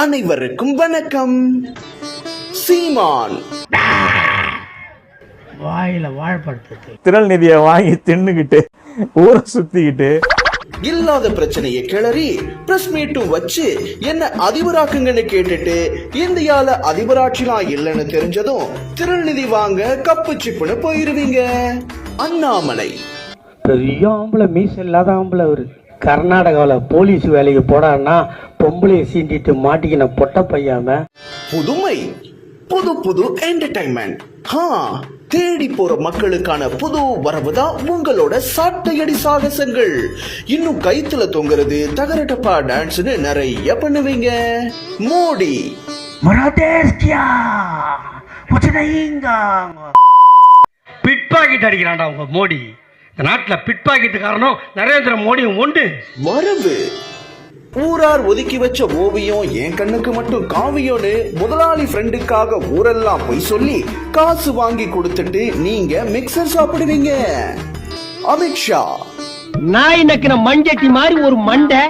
அனைவருக்கும் வணக்கம். சீமான். வாயில வாழ்படுத்துது திரள் நிதியை வாங்கி தின்னுக்கிட்டு ஊரை சுத்திக்கிட்டு. இல்லாத பிரச்சனையை கிளறி பிரஸ் மீட்டும் வச்சு என்ன அதிபராக்குங்கன்னு கேட்டுட்டு இந்தியால அதிபராட்சிலாம் இல்லைன்னு தெரிஞ்சதும் திருநிதி வாங்க கப்பு சிப்புன்னு போயிருவீங்க. அண்ணாமலை. பெரிய ஆம்பளை மீச இல்லாத ஆம்பளை அவரு கர்நாடகாவில் போலீஸ் வேலைக்கு போடான்னா பொம்பளையை சீண்டிட்டு மாட்டிக்கின பொட்ட பையாம. புதுமை புது புது என்டர்டைன்மெண்ட் ஹா தேடி போற மக்களுக்கான புது வரவுதான் உங்களோட சாட்டையடி சாகசங்கள். இன்னும் கைத்துல தொங்குறது தகரட்டப்பா டான்ஸ்னு நிறைய பண்ணுவீங்க. மோடி. மராதேஸ்கியா பிட் பாக்கெட் அடிக்கிறான்டா உங்க மோடி. இந்த நாட்டில் பிட் பாக்கெட் காரணம் நரேந்திர மோடியும் உண்டு. மரபு ஊரார் ஒதுக்கி வச்ச ஓவியம் என் கண்ணுக்கு மட்டும் காவியம்னு முதலாளி ஃப்ரெண்டுக்காக ஊரெல்லாம் போய் சொல்லி காசு வாங்கி கொடுத்துட்டு நீங்க மிக்சர் சாப்பிடுவீங்க. அமித்ஷா நாய் நக்கின மஞ்சட்டி மாதிரி ஒரு மண்டை.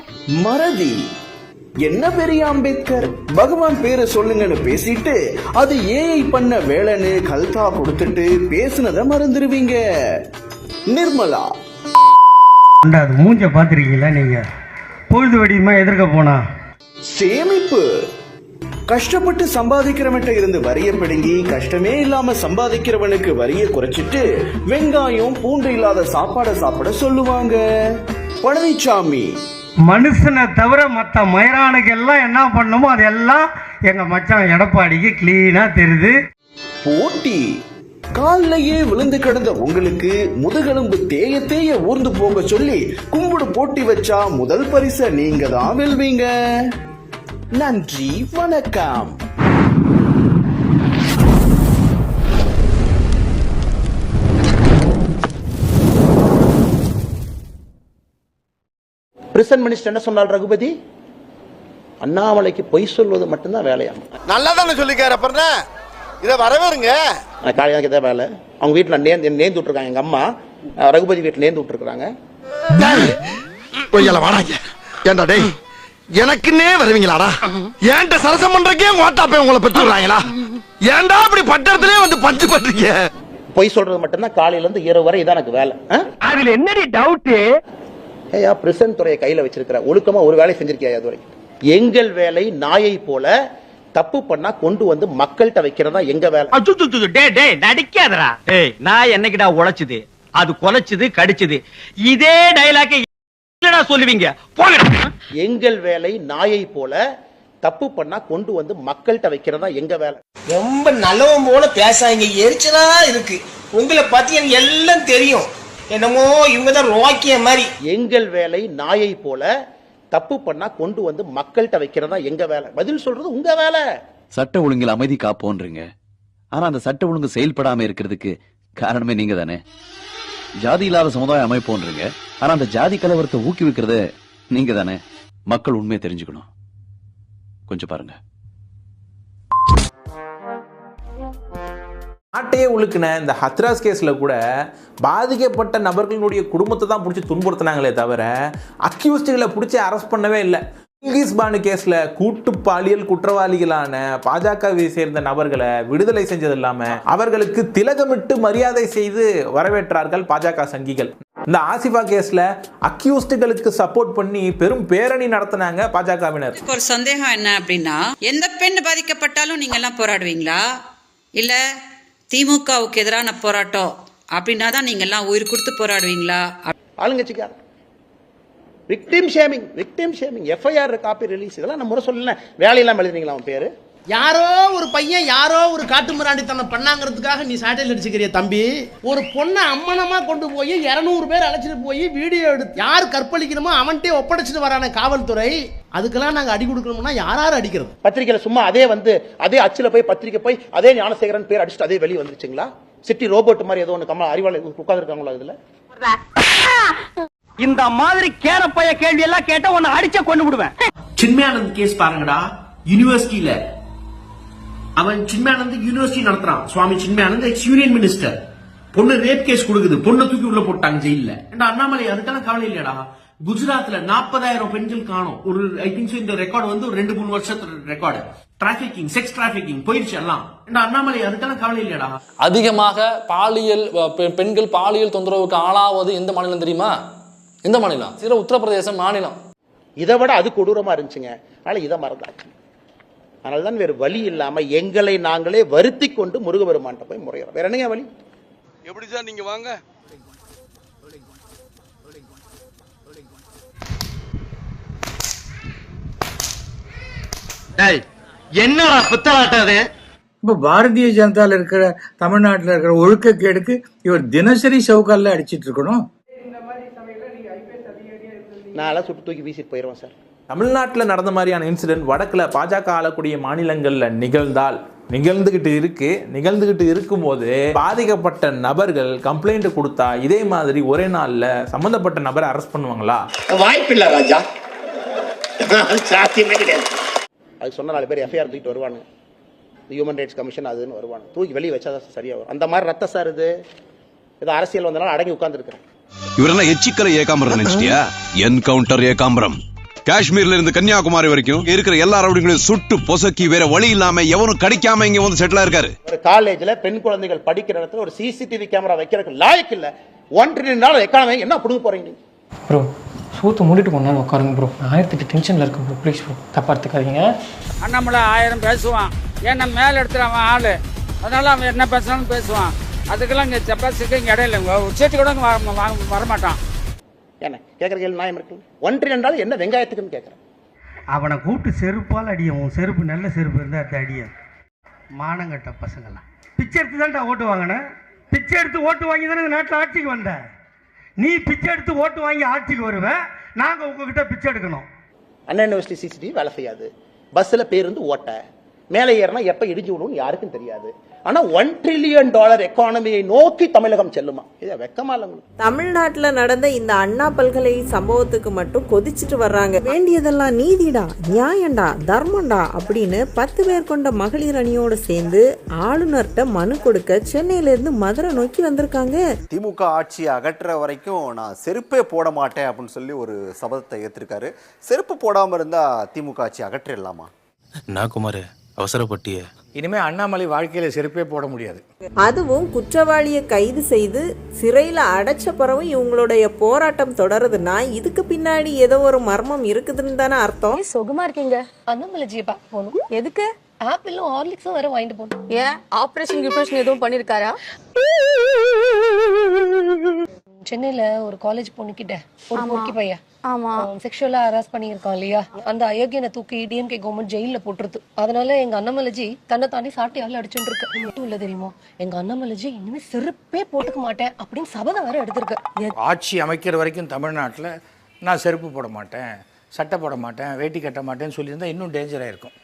மறதி. என்ன பெரிய அம்பேத்கர்? பகவான் பேரை சொல்லுங்கன்னு பேசிட்டு அது ஏஐ பண்ண வேலைன்னு கல்தா கொடுத்துட்டு பேசுனத மறந்துடுவீங்க நிர்மலா. மூஞ்ச பார்த்துருக்கீங்களா நீங்க? பொழுது வெடியுமா எதிர்க்க போனா? சேமிப்பு. கஷ்டப்பட்டு சம்பாதிக்கிறவன்ட்ட இருந்து வரிய பிடுங்கி கஷ்டமே இல்லாம சம்பாதிக்கிறவனுக்கு வரிய குறைச்சிட்டு வெங்காயம் பூண்டு இல்லாத சாப்பாடை சாப்பிட சொல்லுவாங்க. பழனிசாமி மனுஷனை தவிர மற்ற மயிரானுக்கு எல்லாம் என்ன பண்ணுமோ அதெல்லாம் எங்க மச்சான் எடப்பாடிக்கு கிளீனா தெரியுது. போட்டி. கால்லையே விழுந்து கிடந்த உங்களுக்கு முதுகெலும்பு தேய தேய ஊர்ந்து போக சொல்லி கும்பிடு போட்டி வச்சா முதல் பரிசை நீங்க தான் வெல்வீங்க. நன்றி வணக்கம். பிரிசன் மினிஸ்டர் என்ன சொன்னார் ரகுபதி? அண்ணாமலைக்கு பொய் சொல்வது மட்டும்தான் வேலையாம் நல்லா தானே சொல்லிக்காரு அப்புறம் இதை வரவேறுங்க. காலையாக தான் வேலை. அவங்க வீட்டில் நேர்ந்து நேர்ந்து விட்டுருக்காங்க எங்க அம்மா ரகுபதி வீட்டில் நேர்ந்து விட்டுருக்காங்க பொய்யால வாடாங்க. ஏன்டா டேய் எனக்குன்னே வருவீங்களாடா? ஏன்ட்ட சரசம் பண்றக்கே ஓட்டாப்பே உங்களை பெற்றுறாங்களா ஏன்டா அப்படி பட்டத்திலே வந்து பஞ்சு பண்றீங்க? பொய் சொல்றது மட்டும்தான் காலையில இருந்து இரவு வரை இதான் எனக்கு வேலை? அதுல என்னடி டவுட்டு ஏய்யா பிரிசன் துறையை கையில வச்சிருக்கிற ஒழுக்கமா ஒரு வேலை செஞ்சிருக்கியா அதுவரை எங்கள் வேலை நாயை போல தப்பு பண்ணா கொண்டு வந்து மக்கள்கிட்ட வைக்கிறதா எங்க வேலை? டே டே நடிக்காதடா. ஏய் நான் என்னைக்குடா உழைச்சது? அது கொலைச்சது கடிச்சது. இதே டைலாக்கை என்னடா சொல்லுவீங்க? போங்கடா எங்கள் வேலை நாயை போல தப்பு பண்ணா கொண்டு வந்து மக்கள்கிட்ட வைக்கிறதா எங்க வேலை? ரொம்ப நல்லவன் போல பேசாங்க எரிச்சலா இருக்கு. உங்களை பத்தி எனக்கு எல்லாம் தெரியும். என்னமோ இவங்க தான் ரோக்கிய மாதிரி. எங்கள் வேலை நாயை போல தப்பு பண்ணா கொண்டு வந்து மக்கள்கிட்ட வைக்கிறதா எங்க வேலை? பதில் சொல்றது உங்க வேலை. சட்ட ஒழுங்கில் அமைதி காப்போன்றீங்க. ஆனா அந்த சட்ட ஒழுங்கு செயல்படாம இருக்கிறதுக்கு காரணமே நீங்க தானே ஜாதி இல்லாத சமுதாய அமைப்போன்றீங்க. ஆனா அந்த ஜாதி கலவரத்தை ஊக்குவிக்கிறது நீங்க தானே மக்கள் உண்மையை தெரிஞ்சுக்கணும். கொஞ்சம் பாருங்க. நாட்டையே உழுக்கின இந்த ஹத்ராஸ் கேஸில் கூட பாதிக்கப்பட்ட நபர்களுடைய குடும்பத்தை தான் பிடிச்சி துன்புறுத்தினாங்களே தவிர அக்யூஸ்டுகளை பிடிச்சி அரெஸ்ட் பண்ணவே இல்லை. இங்கிலீஷ் பானு கேஸில் கூட்டு பாலியல் குற்றவாளிகளான பாஜகவை சேர்ந்த நபர்களை விடுதலை செஞ்சது இல்லாமல் அவர்களுக்கு திலகமிட்டு மரியாதை செய்து வரவேற்றார்கள் பாஜக சங்கிகள். இந்த ஆசிஃபா கேஸ்ல அக்யூஸ்டுகளுக்கு சப்போர்ட் பண்ணி பெரும் பேரணி நடத்தினாங்க பாஜகவினர். ஒரு சந்தேகம் என்ன அப்படின்னா எந்த பெண் பாதிக்கப்பட்டாலும் நீங்க எல்லாம் போராடுவீங்களா? இல்ல திமுகவுக்கு எதிரான போராட்டம். அப்படின்னா தான் நீங்க எல்லாம் உயிர் கொடுத்து போராடுவீங்களா? ஆளுங்கட்சிக்கார victim shaming victim shaming FIR copy release இதெல்லாம் நம்ம முறை சொல்லல. வேலையெல்லாம் எழுதுனீங்களா அவன் பேர்? யாரோ ஒரு பையன் யாரோ ஒரு காட்டு மிராண்டித்தனம் பண்ணாங்கிறதுக்காக நீ சாட்டையில் அடிச்சுக்கிறிய தம்பி. ஒரு பொண்ணை அம்மனமா கொண்டு போய் இரநூறு பேர் அழைச்சிட்டு போய் வீடியோ எடுத்து யார் கற்பழிக்கணுமோ அவன்கிட்டே ஒப்படைச்சிட்டு வரான காவல்துறை. அதுக்கெல்லாம் நாங்க அடி கொடுக்கணும்னா யார் யார் அடிக்கிறது? பத்திரிக்கையில சும்மா அதே வந்து அதே அச்சுல போய் பத்திரிக்கை போய் அதே ஞானசேகரன் பேர் அடிச்சுட்டு அதே வெளியே வந்துருச்சுங்களா? சிட்டி ரோபோட் மாதிரி ஏதோ ஒன்று கம்மா அறிவாளர் உட்காந்துருக்காங்களா இதுல? இந்த மாதிரி கேரப்பைய கேள்வி எல்லாம் கேட்டா உன்னை அடிச்ச கொண்டு விடுவேன். சின்மயானந்த் கேஸ் பாருங்கடா. யூனிவர்சிட்டியில அவன் Chinmayanand university நடத்துறான். Swami Chinmayanand ex union minister பொண்ணு ரேப் கேஸ் கொடுக்குது. பொண்ணை தூக்கி உள்ள போட்டாங்க ஜெயில அண்ணாமலை அதுக்கெல்லாம் கவலை இல்லையாடா. குஜராத்ல நாற்பதாயிரம் பெண்கள் காணும். ஒரு ஐ திங்க் இந்த ரெக்கார்டு வந்து ஒரு ரெண்டு மூணு வருஷத்து ரெக்கார்டு டிராபிகிங் செக்ஸ் டிராபிகிங் போயிடுச்சு எல்லாம். அண்ணாமலை அதுக்கெல்லாம் கவலை இல்லையடா. அதிகமாக பாலியல் பெண்கள் பாலியல் தொந்தரவுக்கு ஆளாவது எந்த மாநிலம் தெரியுமா? எந்த மாநிலம்? சில உத்தரப்பிரதேசம் மாநிலம். இதை விட அது கொடூரமா இருந்துச்சுங்க. அதனால இதை மறந்தாச்சு அதனால தான் வேறு வழி இல்லாம எங்களை நாங்களே வருத்தி கொண்டு முருகபெருமான்கிட்ட போய் முறையிறோம் வேற என்னங்க வழி? எப்படி சார் நீங்க வாங்க. என்னடா புத்தலாட்டம் அது? இப்போ பாரதிய ஜனதால இருக்கிற தமிழ்நாட்டில் இருக்கிற ஒழுக்கக்கேடுக்கு இவர் தினசரி சவுக்காலில் அடிச்சிட்டு இருக்கணும். நான் எல்லாம் சுட்டு தூக்கி வீசிட்டு போயிடுவேன் சார். தமிழ்நாட்டில் நடந்த மாதிரியான இன்சிடென்ட் வடக்கில் பாஜக ஆளக்கூடிய மாநிலங்களில் நிகழ்ந்தால் நிகழ்ந்துகிட்டு இருக்கு. நிகழ்ந்துகிட்டு இருக்கும்போது பாதிக்கப்பட்ட நபர்கள் கம்ப்ளைண்ட் கொடுத்தா இதே மாதிரி ஒரே நாளில் சம்மந்தப்பட்ட நபரை அரெஸ்ட் பண்ணுவாங்களா? வாய்ப்பில்லை ராஜா. சாத்தியமே கிடையாது. அது சொன்ன நாலு பேர் எஃப்ஐஆர் தூக்கிட்டு வருவானுங்க. ஹியூமன் ரைட்ஸ் கமிஷன் அதுன்னு வருவாங்க தூக்கி வெளியே வச்சா தான் சரியா வரும் அந்த மாதிரி ரத்த சார் இது. ஏதோ அரசியல் வந்தனால அடங்கி உட்கார்ந்துருக்கிறேன் இவரெல்லாம் எச்சிக்கலை ஏகாம்பரம் நினைச்சிட்டியா? என்கவுண்டர் ஏகாம்பரம். காஷ்மீர்ல இருந்து கன்னியாகுமரி வரைக்கும் இருக்கிற எல்லா ரவுடிகளையும் சுட்டு பொசக்கி வேற வழி இல்லாம எவனும் கிடைக்காம இங்க வந்து செட்டில் இருக்காரு. ஒரு காலேஜ்ல பெண் குழந்தைகள் படிக்கிற இடத்துல ஒரு சிசிடிவி கேமரா வைக்கிறதுக்கு லாயக்கு இல்ல. ஒன் ட்ரில்லியன் டாலர் எக்கானமி என்ன புடுங்க போறீங்க நீங்க? ப்ரோ சூத்து மூடிட்டு கொஞ்ச நேரம் உட்காருங்க ப்ரோ ஆயிரத்தி எட்டு டென்ஷனில் இருக்கேன் ப்ரோ ப்ளீஸ் ப்ரோ தப்பா எடுத்துக்காதீங்க. அண்ணாமலை ஆயிரம் பேசுவான். ஏன்னா மேல எடுத்துட்டு அவன் ஆளு. அதனால அவன் என்ன பேசுறான்னு பேசுவான். அதுக்கெல்லாம் இங்க செப்பாசிக்கு இங்க ஒரு சேட்டு கூட வர- வரமாட்டான் என்ன கேட்கற கேள்வி நியாயம் இருக்கு? ஒன் ட்ரில்லியன் டாலர் என்ன வெங்காயத்துக்குன்னு கேட்கறேன் அவனை கூப்பிட்டு செருப்பால் அடியும் உன் செருப்பு நல்ல செருப்பு இருந்தால் அது அடியும் மானங்கட்ட பசங்களாம் பிச்சை எடுத்து தான்டா ஓட்டு வாங்கினேன் பிச்சை எடுத்து ஓட்டு வாங்கி தானே இந்த நாட்டில் ஆட்சிக்கு வந்த. நீ பிச்சை எடுத்து ஓட்டு வாங்கி ஆட்சிக்கு வருவேன் நாங்கள் உங்ககிட்ட பிச்சை எடுக்கணும். அண்ணா யூனிவர்சிட்டி சிசிடிவி வேலை செய்யாது. பஸ்ல பேருந்து ஓட்ட. மேலே ஏறினா எப்ப இடிஞ்சு விடும்னு யாருக்கும் தெரியாது. ஆனா ஒன் ட்ரில்லியன் டாலர் எக்கானமியை நோக்கி தமிழகம் செல்லுமா? இது வெக்கமா இல்ல உங்களுக்கு? தமிழ்நாட்டுல நடந்த இந்த அண்ணா பல்கலை சம்பவத்துக்கு மட்டும் கொதிச்சிட்டு வர்றாங்க. வேண்டியதெல்லாம் நீதிடா நியாயம்டா தர்மம்டா அப்படின்னு பத்து பேர் கொண்ட மகளிர் அணியோட சேர்ந்து ஆளுநர்கிட்ட மனு கொடுக்க சென்னையில இருந்து மதுரை நோக்கி வந்திருக்காங்க. திமுக ஆட்சியை அகற்ற வரைக்கும் நான் செருப்பே போட மாட்டேன் அப்படின்னு சொல்லி ஒரு சபதத்தை ஏற்றிருக்காரு செருப்பு போடாம இருந்தா திமுக ஆட்சி அகற்றிடலாமா? நான் குமார் அவசரப்பட்டிய. இனிமே அண்ணாமலை வாழ்க்கையில செருப்பே போட முடியாது. அதுவும் குற்றவாளியை கைது செய்து சிறையில அடைச்ச பிறகும் இவங்களுடைய போராட்டம் தொடருதுன்னா இதுக்கு பின்னாடி ஏதோ ஒரு மர்மம் இருக்குதுன்னு தானே அர்த்தம். சுகமா இருக்கீங்க? அண்ணாமலைஜியை பார்க்க போகணும். எதுக்கு? ஆப்பிளும் ஹார்லிக்ஸும் வர வாங்கிட்டு போகணும். ஏன்? ஆப்ரேஷன் கிப்ரேஷன் எதுவும் பண்ணிருக்காரா? சென்னையில ஒரு காலேஜ் பொண்ணுகிட்ட ஒரு பொறுக்கி பையன். ஆமா. செக்ஷுவலா ஹராஸ் பண்ணியிருக்கான் இல்லையா? அந்த அயோக்கியனை தூக்கி டிஎம்கே கவர்மெண்ட் ஜெயில போட்டுருது. அதனால எங்க அண்ணாமலைஜி தன்னை தாண்டி சாட்டியால அடிச்சுட்டு இருக்கு மட்டும் இல்ல தெரியுமா? எங்க அண்ணாமலைஜி இனிமே செருப்பே போட்டுக்க மாட்டேன் அப்படின்னு சபதம் வேற எடுத்திருக்கு. ஆட்சி அமைக்கிற வரைக்கும் தமிழ்நாட்டில் நான் செருப்பு போட மாட்டேன் சட்டை போட மாட்டேன் வேட்டி கட்ட மாட்டேன்னு சொல்லியிருந்தா இன்னும் டேஞ்சராக இருக்கும்.